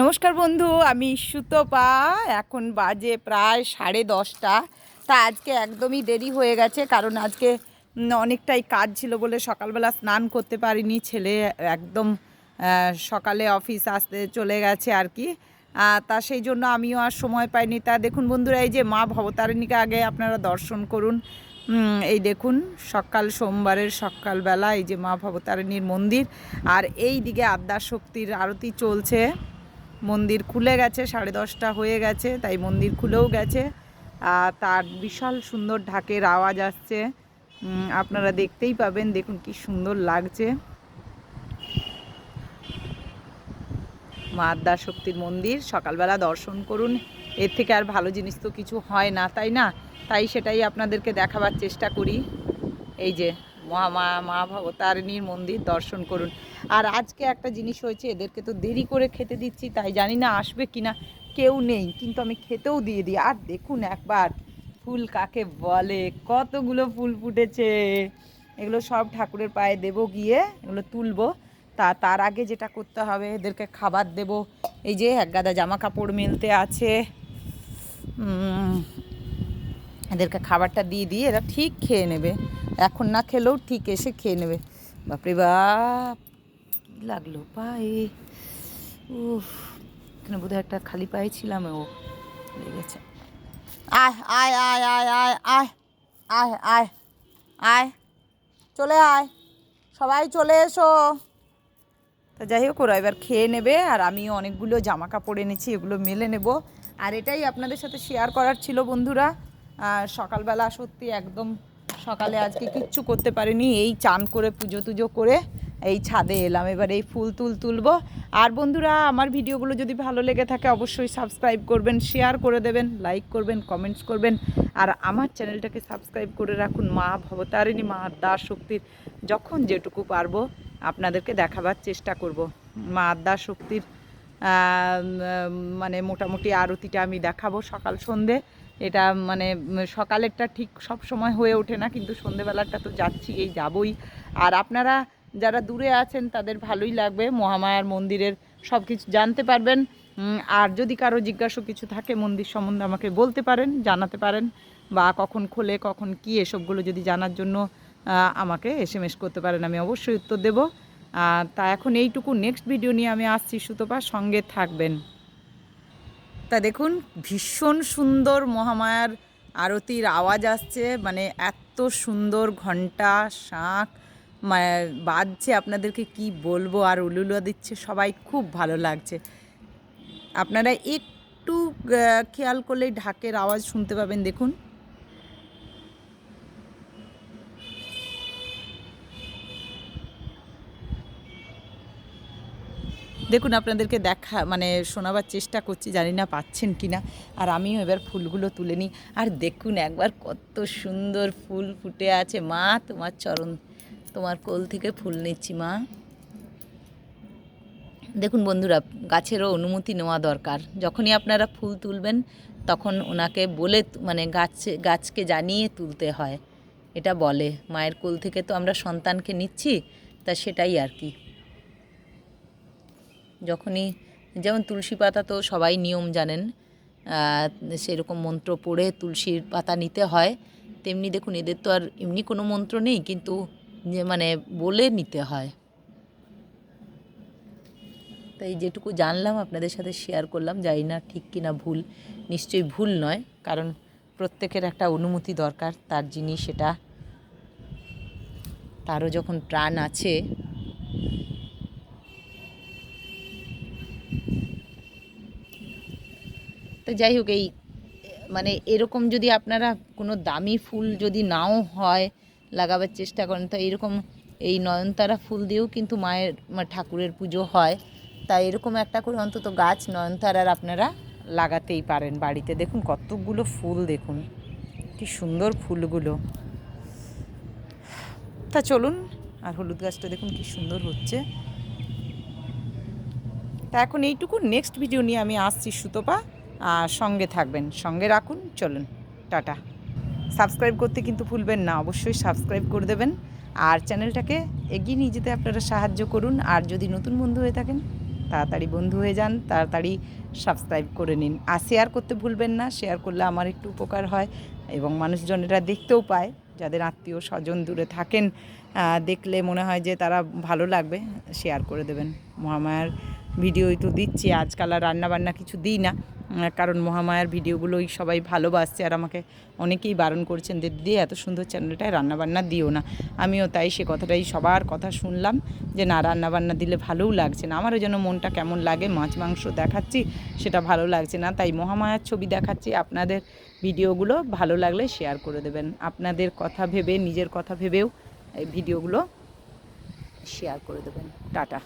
নমস্কার বন্ধু, আমি সুতপা। এখন বাজে প্রায় সাড়ে দশটা। তা আজকে একদমই দেরি হয়ে গেছে, কারণ আজকে অনেকটাই কাজ ছিল বলে সকালবেলা স্নান করতে পারিনি। ছেলে একদম সকালে অফিস আসতে চলে গেছে আর কি। তা সেই জন্য আমিও আর সময় পাইনি। তা দেখুন বন্ধুরা, এই যে মা ভবতারিণীকে আগে আপনারা দর্শন করুন। এই দেখুন, সকাল সোমবারের সকালবেলা এই যে মা ভবতারিণীর মন্দির। আর এই দিকে আদ্যার শক্তির আরতি চলছে। মন্দির খুলে গেছে, সাড়ে দশটা হয়ে গেছে, তাই মন্দির খুলেও গেছে। আর তার বিশাল সুন্দর ঢাকের আওয়াজ আসছে। আপনারা দেখতেই পাবেন, দেখুন কি সুন্দর লাগছে। মা শক্তির মন্দির, সকালবেলা দর্শন করুন। এর থেকে আর ভালো জিনিস তো কিছু হয় না, তাই না? তাই সেটাই আপনাদেরকে দেখাবার চেষ্টা করি। এই যে মহা মা মা ভবতারিণীর মন্দির, দর্শন করুন। আর আজকে একটা জিনিস হয়েছে, এদেরকে তো দেরি করে খেতে দিচ্ছি, তাই জানি না আসবে কি না কেউ নেই, কিন্তু আমি খেতেও দিয়ে দিই। আর দেখুন একবার, ফুল কাকে বলে, কতগুলো ফুল ফুটেছে। এগুলো সব ঠাকুরের পায়ে দেব গিয়ে, এগুলো তুলবো। তা, তার আগে যেটা করতে হবে, এদেরকে খাবার দেব। এই যে এক গাদা জামা কাপড় মেলতে আছে। এদেরকে খাবারটা দিয়ে দিয়ে এরা ঠিক খেয়ে নেবে। এখন না খেলেও ঠিক এসে খেয়ে নেবে। বাপরে বাপ! লাগল, পায়ে। উফ, এখানে বোধহয় একটা খালি পায়ে ছিলাম, ও লেগেছে আয় আয় আয় আয় আয় আয় আয় আয় আয়, চলে আয়, সবাই চলে এসো। তা যাই হোক, ওরা এবার খেয়ে নেবে, আর আমিও অনেকগুলো জামা কাপড় এনেছি, এগুলো মেলে নেব। আর এটাই আপনাদের সাথে শেয়ার করার ছিল, বন্ধুরা। সকালবেলা সত্যি একদম সকালে আজকে কিচ্ছু করতে পারিনি, এই চান করে পুজো টুজো করে। এই ছাদে এলাম, এবার এই ফুল তুল তুলবো। আর বন্ধুরা, আমার ভিডিওগুলো যদি ভালো লেগে থাকে, অবশ্যই সাবস্ক্রাইব করবেন শেয়ার করে দেবেন লাইক করবেন কমেন্টস করবেন। আর আমার চ্যানেলটাকে সাবস্ক্রাইব করে রাখুন, মা ভবতারিণী, মা দাস শক্তির। যখন যেটুকু পারব, আপনাদেরকে দেখাবার চেষ্টা করব। মা আদ্যা শক্তির মানে মোটামুটি আরতিটা আমি দেখাবো সকাল সন্ধে। এটা মানে সকালেরটা ঠিক সব সময় হয়ে ওঠে না, কিন্তু সন্ধেবেলাটা তো যাচ্ছি, এই যাবই। আর আপনারা যারা দূরে আছেন, তাদের ভালোই লাগবে। মহামায়ার মন্দিরের সব কিছু জানতে পারবেন। আর যদি কারও জিজ্ঞাসা কিছু থাকে, মন্দির সম্বন্ধে আমাকে বলতে পারেন, জানাতে পারেন, বা কখন খোলে, কখন কি, এসবগুলো যদি জানার জন্য আমাকে এস এম এস করতে পারেন, আমি অবশ্যই উত্তর দেব। তা এখন এইটুকু। নেক্সট ভিডিও নিয়ে আমি আসছি সুতপা, সঙ্গে থাকবেন। তা দেখুন, ভীষণ সুন্দর মহামায়ার আরতির আওয়াজ আসছে। মানে এত সুন্দর ঘণ্টা, শাঁখ বাজছে আপনাদেরকে কি বলব আর উলুলো দিচ্ছে, সবাই খুব ভালো লাগছে। আপনারা একটু খেয়াল করলেই ঢাকের আওয়াজ শুনতে পাবেন, দেখুন। দেখুন, আপনাদেরকে দেখা মানে শোনাবার চেষ্টা করছি, জানি না পাচ্ছেন কি না, আর আমিও এবার ফুলগুলো তুলে নিই। আর দেখুন, একবার কত সুন্দর ফুল ফুটে আছে। মা, তোমার চরণ তোমার কোল থেকে ফুল নিচ্ছি, মা। দেখুন বন্ধুরা, গাছেরও অনুমতি নেওয়া দরকার। যখনই আপনারা ফুল তুলবেন, তখন ওনাকে বলে মানে গাছ গাছকে জানিয়ে তুলতে হয়। এটা বলে, মায়ের কোল থেকে তো আমরা সন্তানকে নিচ্ছি, তা সেটাই আর কি। যখনই যেমন তুলসী পাতা তো সবাই নিয়ম জানেন সেরকম মন্ত্র পড়ে তুলসীর পাতা নিতে হয়, তেমনি দেখুন এদের তো আর এমনি কোনো মন্ত্র নেই, কিন্তু মানে বলে নিতে হয়। তাই যেটুকু জানলাম, আপনাদের সাথে শেয়ার করলাম, জানি না ঠিক কি না ভুল, নিশ্চয়ই ভুল নয়, কারণ প্রত্যেকের একটা অনুমতি দরকার, তার জিনিস সেটা, তারও যখন প্রাণ আছে, তো যাই হোক, এই মানে এরকম যদি আপনারা কোনো দামি ফুল যদি নাও হয় লাগাবার চেষ্টা করেন। তো এরকম এই নয়নতারা ফুল দিয়েও কিন্তু মায়ের ঠাকুরের পুজো হয়। তাই এরকম একটা করে অন্তত গাছ নয়নতারার আপনারা লাগাতেই পারেন বাড়িতে। দেখুন কতগুলো ফুল, দেখুন। কি সুন্দর ফুলগুলো। তা চলুন, আর হলুদ গাছটা দেখুন কি সুন্দর হচ্ছে। তা এখন এইটুকু নেক্সট ভিডিও নিয়ে আমি আসছি সুতপা। আর সঙ্গে থাকবেন। সঙ্গে রাখুন, চলুন, টাটা। সাবস্ক্রাইব করতে কিন্তু ভুলবেন না, অবশ্যই সাবস্ক্রাইব করে দেবেন। আর চ্যানেলটাকে এগিয়ে নিয়ে যেতে আপনারা সাহায্য করুন। আর যদি নতুন বন্ধু হয়ে থাকেন, তাড়াতাড়ি বন্ধু হয়ে যান, তাড়াতাড়ি সাবস্ক্রাইব করে নিন। আর শেয়ার করতে ভুলবেন না, শেয়ার করলে আমার একটু উপকার হয় এবং মানুষজনেরা দেখতেও পায়, যাদের আত্মীয় স্বজন দূরে থাকেন দেখলে মনে হয় যে তারা ভালো লাগবে, শেয়ার করে দেবেন। মহামায়ার ভিডিওই তো দিচ্ছি, আজকাল আর রান্নাবান্না কিছু দিই না। কারণ মহামায়ার ভিডিওগুলোই সবাই ভালোবাসছে আর আমাকে অনেকেই বারণ করছেন যে, দিদি, এত সুন্দর চ্যানেলটায় রান্নাবান্না দিও না। আমিও তাই সে কথাটাই সবার কথা শুনলাম যে, না, রান্নাবান্না দিলে ভালোও লাগছে না। আমারও যেন মনটা কেমন লাগে, মাছ, মাংস দেখাচ্ছি, সেটা ভালো লাগছে না। তাই মহামায়ার ছবি দেখাচ্ছি, আপনাদের ভিডিওগুলো ভালো লাগলে শেয়ার করে দেবেন। আপনাদের কথা ভেবে, নিজের কথা ভেবেও এই ভিডিওগুলো শেয়ার করে দেবেন। টাটা।